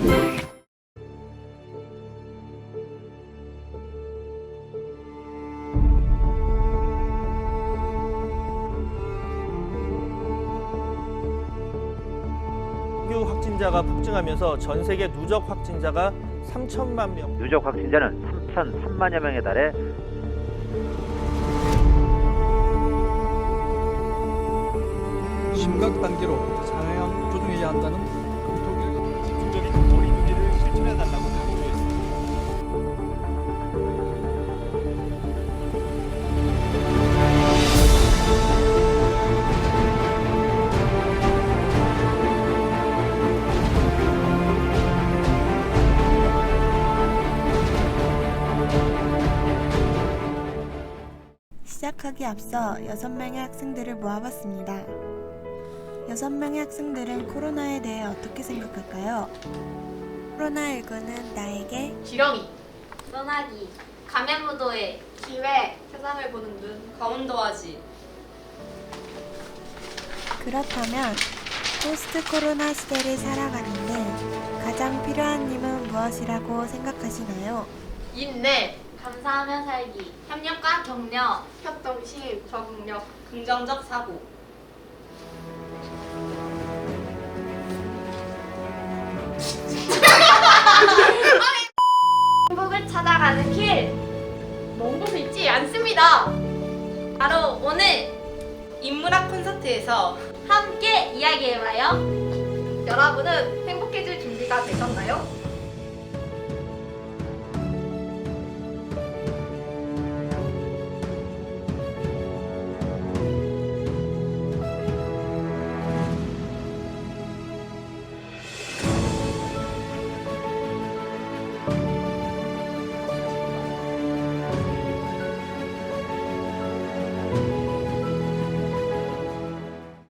신규 확진자가 폭증하면서 전 세계 누적 확진자가 3천만 명. 누적 확진자는 3천 3만여 명에 달해 심각 단계로 상향 조정해야 한다는 시작하기 앞서 6명의 학생들을 모아봤습니다. 6명의 학생들은 코로나에 대해 어떻게 생각할까요? 코로나19는 나에게 지렁이, 떠나기, 감염무도회, 기회, 세상을 보는 눈, 거운도화지. 그렇다면 포스트 코로나 시대를 살아가는데 가장 필요한 힘은 무엇이라고 생각하시나요? 인내, 감사하며 살기, 협력과 격려, 협동심, 적응력, 긍정적 사고. 행복을 찾아가는 길. 먼 곳에 있지 않습니다. 바로 오늘 인문학 콘서트에서 함께 이야기해봐요. 여러분은 행복해질 준비가 되셨나요?